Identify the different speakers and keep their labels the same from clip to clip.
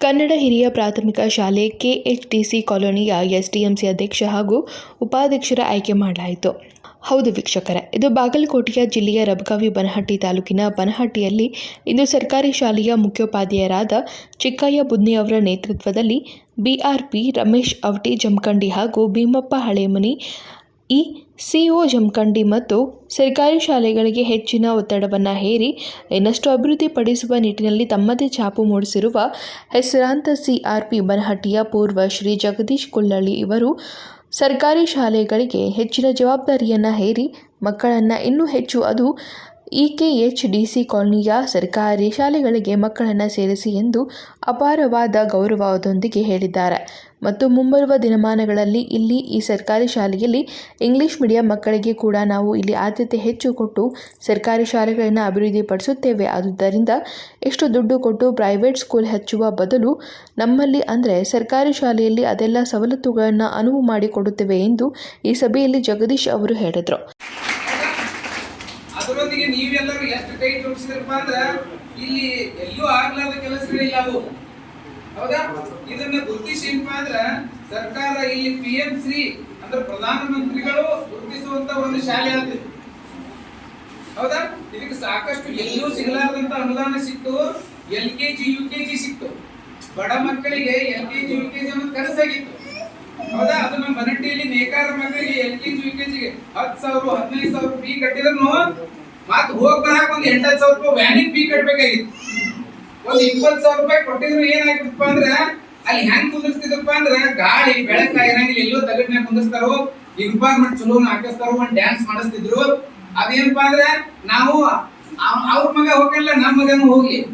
Speaker 1: ಕನ್ನಡ ಹಿರಿಯ ಪ್ರಾಥಮಿಕ ಶಾಲೆ ಕೆಎಚ್ಡಿಸಿ ಕಾಲೋನಿಯ ಎಸ್ಡಿಎಂಸಿ ಅಧ್ಯಕ್ಷ ಹಾಗೂ ಉಪಾಧ್ಯಕ್ಷರ ಆಯ್ಕೆ ಮಾಡಲಾಯಿತು. ಹೌದು ವೀಕ್ಷಕರೇ, ಇದು ಬಾಗಲಕೋಟೆಯ ಜಿಲ್ಲೆಯ ರಬಗಾವಿ ಬನಹಟ್ಟಿ ತಾಲೂಕಿನ ಬನಹಟ್ಟಿಯಲ್ಲಿ ಇಂದು ಸರ್ಕಾರಿ ಶಾಲೆಯ ಮುಖ್ಯೋಪಾಧ್ಯಾಯರಾದ ಚಿಕ್ಕಯ್ಯ ಬುದ್ನಿ ಅವರ ನೇತೃತ್ವದಲ್ಲಿ ಬಿಆರ್ಪಿ ರಮೇಶ್ ಅವಟಿ ಜಮಖಂಡಿ ಹಾಗೂ ಭೀಮಪ್ಪ ಹಳೇಮನಿ ಈ ಸಿಒ ಜಮಖಂಡಿ ಮತ್ತು ಸರ್ಕಾರಿ ಶಾಲೆಗಳಿಗೆ ಹೆಚ್ಚಿನ ಒತ್ತಡವನ್ನು ಹೇರಿ ಇನ್ನಷ್ಟು ಅಭಿವೃದ್ಧಿಪಡಿಸುವ ನಿಟ್ಟಿನಲ್ಲಿ ತಮ್ಮದೇ ಛಾಪು ಮೂಡಿಸಿರುವ ಹೆಸರಾಂತ ಸಿಆರ್ಪಿ ಬನಹಟ್ಟಿಯ ಪೂರ್ವ ಶ್ರೀ ಜಗದೀಶ್ ಕುಳ್ಳಳ್ಳಿ ಇವರು ಸರ್ಕಾರಿ ಶಾಲೆಗಳಿಗೆ ಹೆಚ್ಚಿನ ಜವಾಬ್ದಾರಿಯನ್ನು ಹೇರಿ ಮಕ್ಕಳನ್ನು ಇನ್ನೂ ಹೆಚ್ಚು ಅದು E K H D C ಕಾಲೋನಿಯ ಸರ್ಕಾರಿ ಶಾಲೆಗಳಿಗೆ ಮಕ್ಕಳನ್ನು ಸೇರಿಸಿ ಎಂದು ಅಪಾರವಾದ ಗೌರವದೊಂದಿಗೆ ಹೇಳಿದ್ದಾರೆ. ಮತ್ತು ಮುಂಬರುವ ದಿನಮಾನಗಳಲ್ಲಿ ಇಲ್ಲಿ ಈ ಸರ್ಕಾರಿ ಶಾಲೆಯಲ್ಲಿ ಇಂಗ್ಲಿಷ್ ಮೀಡಿಯಂ ಮಕ್ಕಳಿಗೆ ಕೂಡ ನಾವು ಇಲ್ಲಿ ಆದ್ಯತೆ ಹೆಚ್ಚು ಕೊಟ್ಟು ಸರ್ಕಾರಿ ಶಾಲೆಗಳನ್ನು ಅಭಿವೃದ್ಧಿಪಡಿಸುತ್ತೇವೆ. ಆದುದರಿಂದ ಎಷ್ಟು ದುಡ್ಡು ಕೊಟ್ಟು ಪ್ರೈವೇಟ್ ಸ್ಕೂಲ್ ಹಚ್ಚುವ ಬದಲು ನಮ್ಮಲ್ಲಿ ಅಂದರೆ ಸರ್ಕಾರಿ ಶಾಲೆಯಲ್ಲಿ ಅದೆಲ್ಲ ಸವಲತ್ತುಗಳನ್ನು ಅನುವು ಮಾಡಿಕೊಡುತ್ತೇವೆ ಎಂದು ಈ ಸಭೆಯಲ್ಲಿ ಜಗದೀಶ್ ಅವರು ಹೇಳಿದರು.
Speaker 2: ನೀವೆಲ್ಲರೂ ಎಷ್ಟು ಕೈ ಜೋಡಿಸಿದ್ರಪ್ಪ ಅಂದ್ರ ಇಲ್ಲಿ ಎಲ್ಲೂ ಆಗ್ಲಾರ್ದ ಕೆಲಸಗಳಿಲ್ಲ ಅವು. ಹೌದಾ? ಇದನ್ನ ಗುರುತಿಸಿ ಏನಪ್ಪಾ ಅಂದ್ರ ಸರ್ಕಾರ ಇಲ್ಲಿ ಪಿ ಎಂ ಸಿ ಅಂದ್ರೆ ಪ್ರಧಾನಮಂತ್ರಿಗಳು ಗುರುತಿಸುವಂತ ಒಂದು ಶಾಲೆ ಅಂತ ಹೌದಾ? ಇದಕ್ಕೆ ಸಾಕಷ್ಟು ಎಲ್ಲೂ ಸಿಗಲಾರದಂತ ಅನುದಾನ ಸಿಕ್ತು. L K G, U K G ಸಿಕ್ತು. ಬಡ ಮಕ್ಕಳಿಗೆ L K G, U K G ಅನ್ನೋದು ಕನಸಾಗಿತ್ತು. ಹೌದಾ? ಅದು ನಮ್ಮ ನೇಕಾರ ಮಕ್ಕಳಿಗೆ L K G, U K ಜಿಗೆ ಹತ್ತು ಸಾವಿರ, ಹದಿನೈದು ಸಾವಿರ ಫೀ ಕಟ್ಟಿದ್ರು ಮತ್ ಹೋಗ್ ಬರಕ್ ಒಂದ್ ಎಂಟತ್ತು ಸಾವಿರ ರೂಪಾಯಿ ವ್ಯಾನಿಗೆ ಫೀ ಕಟ್ಬೇಕಾಗಿತ್ತು. ಒಂದ್ ಇಪ್ಪತ್ತು ಸಾವಿರ ರೂಪಾಯಿ ಕೊಟ್ಟಿದ್ರು ಏನಾಗಿತ್ತಪ್ಪ ಅಂದ್ರ, ಅಲ್ಲಿ ಹೆಂಗ್ ಕುಂದಿರ್ತಿದ್ರಪ್ಪ ಅಂದ್ರ, ಗಾಳಿ, ಬೆಳಕ ಇರಂಗಿಲ್ಲ, ಎಲ್ಲೋ ತಗಡ್ನ್ಯಾಗ ಕುಂದಿರ್ತಾರೋ ಇನ್ಫಾರ್ಮೆಂಟ್ ಚಲೋ ಹಾಕಿಸ್ತಾರೋ ಒಂದ್ ಡ್ಯಾನ್ಸ್ ಮಾಡಿಸ್ತಿದ್ರು. ಅದೇನಪ್ಪ ಅಂದ್ರ, ನಾವು ಅವ್- ಅವ್ರ ಮಗ ಹೋಗಲ್ಲ ನಮ್ಮ ಮಗನು ಹೋಗ್ಲಿ.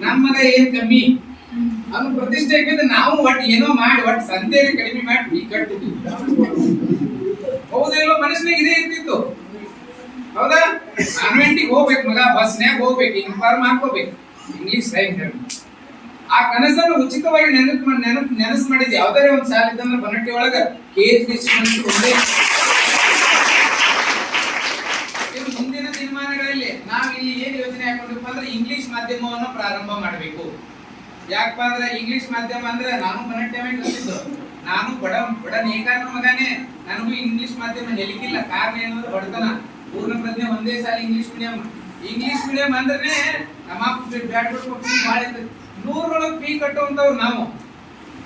Speaker 2: ನಮ್ಮ ಮಗ ಏನ್ ಕಮ್ಮಿ? ಅದು ಪ್ರತಿಷ್ಠೆ ಆಗಿದ್ದು ನಾವು ಒಟ್ಟು ಏನೋ ಮಾಡಿ ಒಟ್ಟು ಸಂದೇಹ ಕಡಿಮೆ ಮಾಡಿ ಫೀ ಕಟ್ತಿದ್ವಿ. ಹೌದಿಲ್ಲೋ ಮನಸ್ಸಿನಾಗ ಇದೇ ಇರ್ತಿತ್ತು. ಹೌದಾ? ಕಾನ್ವೆಂಟಿಗೆ ಹೋಗ್ಬೇಕು ಮಗ ಬಸ್ನ್ಯಾಗ ಹೋಗ್ಬೇಕು ಇನ್ಫಾರ್ಮ್ ಹಾಕೋಬೇಕು ಇಂಗ್ಲಿಷ್ ಟೈಮ್ ಹೇಳಿ. ಆ ಕನಸನ್ನು ಉಚಿತವಾಗಿ ನೆನಪು ನೆನಪು ನೆನಸು ಮಾಡಿದ್ ಯಾವ್ದಾರೇ ಒಂದು ಸಾಲ ಇದ್ದಂದ್ರೆ ಬನಟ್ಟಿ ಒಳಗ ಕೆ ಎಚ್ ಒಂದೇ ಇನ್ನು ಮುಂದಿನ ದಿನಮಾನಗಳಲ್ಲಿ ನಾವು ಇಲ್ಲಿ ಏನ್ ಯೋಜನೆ ಹಾಕೊಂಡಿಪ್ಪ ಅಂದ್ರೆ ಇಂಗ್ಲಿಷ್ ಮಾಧ್ಯಮವನ್ನು ಪ್ರಾರಂಭ ಮಾಡಬೇಕು. ಯಾಕಪ್ಪ ಅಂದ್ರೆ ಇಂಗ್ಲಿಷ್ ಮಾಧ್ಯಮ ಅಂದ್ರೆ ನಾನು ಬನಟ್ಯಮೇ ಕಲಿತಿದ್ದು ನಾನು ಬಡ ಬಡ ನೇಕಾರ ಮಗನೇ. ನನಗೂ ಇಂಗ್ಲಿಷ್ ಮಾಧ್ಯಮ ನೆಲಕಿಲ್ಲ. ಕಾರಣ ಏನು ಅಂದ್ರೆ ಬಡತನ. ಪೂರ್ಣ ಪ್ರಜ್ಞೆ ಒಂದೇ ಸಾಲ ಇಂಗ್ಲಿಷ್ ಮೀಡಿಯಂ ಇಂಗ್ಲಿಷ್ ಮೀಡಿಯಂ ಅಂದ್ರೆ ನಮ್ಮ ಬ್ಯಾಡ್ಬಿಟ್ಟು ಭಾಳ ನೂರೊಳಗೆ ಫೀ ಕಟ್ಟುವಂತವ್ರು ನಾವು.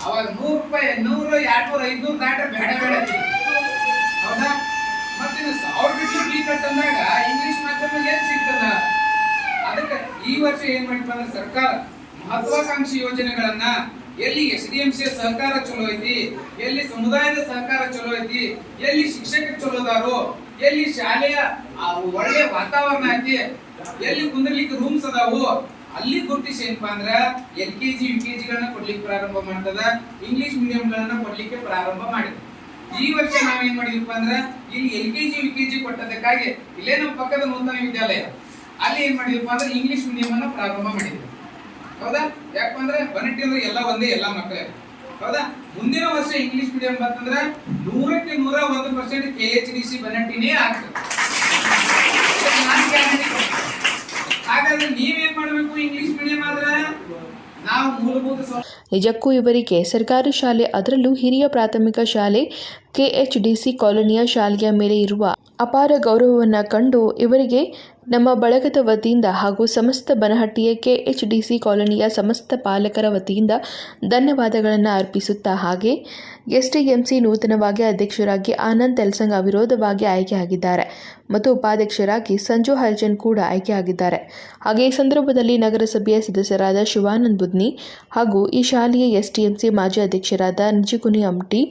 Speaker 2: ಅವಾಗ ನೂರು ರೂಪಾಯಿ, ನೂರು, ಎರಡ್ನೂರು, ಐದುನೂರು ದಾಟ ಬೇಡ ಬೇಡ. ಹೌದಾ? ಮತ್ತೆ ಸಾವಿರ ಬಿಟ್ಟು ಫೀ ಕಟ್ಟಂದಾಗ ಇಂಗ್ಲಿಷ್ ಮಾಧ್ಯಮ ಏನು ಸಿಗ್ತದ? ಅದಕ್ಕೆ ಈ ವರ್ಷ ಏನ್ ಮಾಡಿಪ್ಪ ಸರ್ಕಾರ ಮಹತ್ವಾಕಾಂಕ್ಷಿ ಯೋಜನೆಗಳನ್ನ ಎಲ್ಲಿ ಎಸ್ ಡಿ ಎಂ ಸಿ ಸಹಕಾರ ಚಲೋ ಐತಿ, ಎಲ್ಲಿ ಸಮುದಾಯದ ಸಹಕಾರ ಚಲೋ ಐತಿ, ಎಲ್ಲಿ ಶಿಕ್ಷಕರು ಚಲೋ ಅದಾರೋ ಎಲ್ಲಿ ಶಾಲೆಯ ಒಳ್ಳೆ ವಾತಾವರಣ ಐತಿ, ಎಲ್ಲಿ ಕುಂದರ್ಲಿಕ್ಕೆ ರೂಮ್ಸ್ ಅದಾವು, ಅಲ್ಲಿ ಗುರುತಿಸಿ ಏನಪ್ಪಾ ಅಂದ್ರ L K G U K ಜಿಗಳನ್ನ ಕೊಡ್ಲಿಕ್ಕೆ ಪ್ರಾರಂಭ ಮಾಡ್ತದ ಇಂಗ್ಲಿಷ್ ಮೀಡಿಯಂಗಳನ್ನ ಕೊಡ್ಲಿಕ್ಕೆ ಪ್ರಾರಂಭ ಮಾಡಿದ್ವಿ ಈ ವರ್ಷ ನಾವೇನ್ ಮಾಡಿದ್ವಿ ಅಂದ್ರ, ಇಲ್ಲಿ L K G U K G ಕೊಟ್ಟದಕ್ಕಾಗಿ ಇಲ್ಲೇ ನಮ್ಮ ಪಕ್ಕದ ನೂತನ ವಿದ್ಯಾಲಯ, ಅಲ್ಲಿ ಏನ್ ಮಾಡಿದ್ವಿ ಅಂದ್ರೆ ಇಂಗ್ಲಿಷ್ ಮೀಡಿಯಂ ಅನ್ನ ಪ್ರಾರಂಭ ಮಾಡಿದ್ವಿ. ಹೌದಾ? ಯಾಕಂದ್ರೆ ಬನಟ್ಟಿ ಅಂದ್ರೆ ಎಲ್ಲ ಒಂದೇ, ಎಲ್ಲ ಮಕ್ಕಳೇ. ಹೌದಾ? ಮುಂದಿನ ವರ್ಷ ಇಂಗ್ಲಿಷ್ ಮೀಡಿಯಂ ಬಂತಂದ್ರೆ ನೂರಕ್ಕೆ ನೂರ ಒಂದು percent K H D C ಬನ್ನಟ್ಟಿನೇ ಆಗ್ತದೆ. ಹಾಗಾದ್ರೆ ನೀವೇನ್ ಮಾಡ್ಬೇಕು ಇಂಗ್ಲಿಷ್ ಮೀಡಿಯಂ ಆದ್ರೆ? ನಾವು ಮೂಲಭೂತ
Speaker 1: ನಿಜಕ್ಕೂ ಇವರಿಗೆ ಸರ್ಕಾರಿ ಶಾಲೆ ಅದರಲ್ಲೂ ಹಿರಿಯ ಪ್ರಾಥಮಿಕ ಶಾಲೆ ಕೆಎಚ್ಡಿಸಿ ಕಾಲೋನಿಯ ಶಾಲೆಯ ಮೇಲೆ ಇರುವ ಅಪಾರ ಗೌರವವನ್ನು ಕಂಡು ಇವರಿಗೆ ನಮ್ಮ ಬಳಗದ ವತಿಯಿಂದ ಹಾಗೂ ಸಮಸ್ತ ಬನಹಟ್ಟಿಯ ಕೆಎಚ್ಡಿಸಿ ಕಾಲೋನಿಯ ಸಮಸ್ತ ಪಾಲಕರ ವತಿಯಿಂದ ಧನ್ಯವಾದಗಳನ್ನು ಅರ್ಪಿಸುತ್ತಾ ಹಾಗೆ ಎಸ್ಟಿಎಂಸಿ ನೂತನವಾಗಿ ಅಧ್ಯಕ್ಷರಾಗಿ ಆನಂದ್ ತೆಲ್ಸಂಗ್ ಅವಿರೋಧವಾಗಿ ಆಯ್ಕೆಯಾಗಿದ್ದಾರೆ ಮತ್ತು ಉಪಾಧ್ಯಕ್ಷರಾಗಿ ಸಂಜು ಹರ್ಜನ್ ಕೂಡ ಆಯ್ಕೆಯಾಗಿದ್ದಾರೆ ಹಾಗೆ ಈ ಸಂದರ್ಭದಲ್ಲಿ ನಗರಸಭೆಯ ಸದಸ್ಯರಾದ ಶಿವಾನಂದ್ ಬುದ್ನಿ ಹಾಗೂ ಈ ಶಾಲೆಯ ಎಸ್ಟಿಎಂಸಿ ಮಾಜಿ ಅಧ್ಯಕ್ಷರಾದ ನಿಜಿಕುನಿ ಅಮ್ಟಿ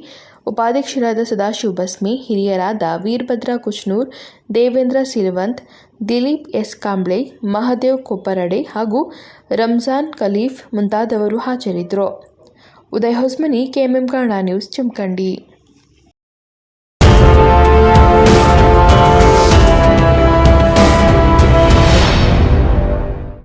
Speaker 1: ಉಪಾಧ್ಯಕ್ಷರಾದ ಸದಾಶಿವ ಬಸ್ಮಿ ಹಿರಿಯರಾದ ವೀರಭದ್ರ ಕುಶ್ನೂರ್, ದೇವೇಂದ್ರ ಸಿಲ್ವಂತ್ ದಿಲೀಪ್ ಎಸ್ ಕಾಂಬ್ಳೆ, ಮಹದೇವ್ ಕೊಪ್ಪರಡೆ ಹಾಗೂ ರಂಜಾನ್ ಖಲೀಫ್ ಮುಂತಾದವರು ಹಾಜರಿದ್ದರು ಉದಯ್ ಹೊಸ್ಮನಿ, ಕೆಎಂಎಂ ಕನ್ನಡ ನ್ಯೂಸ್ ಚಿಮ್ಕಂಡಿ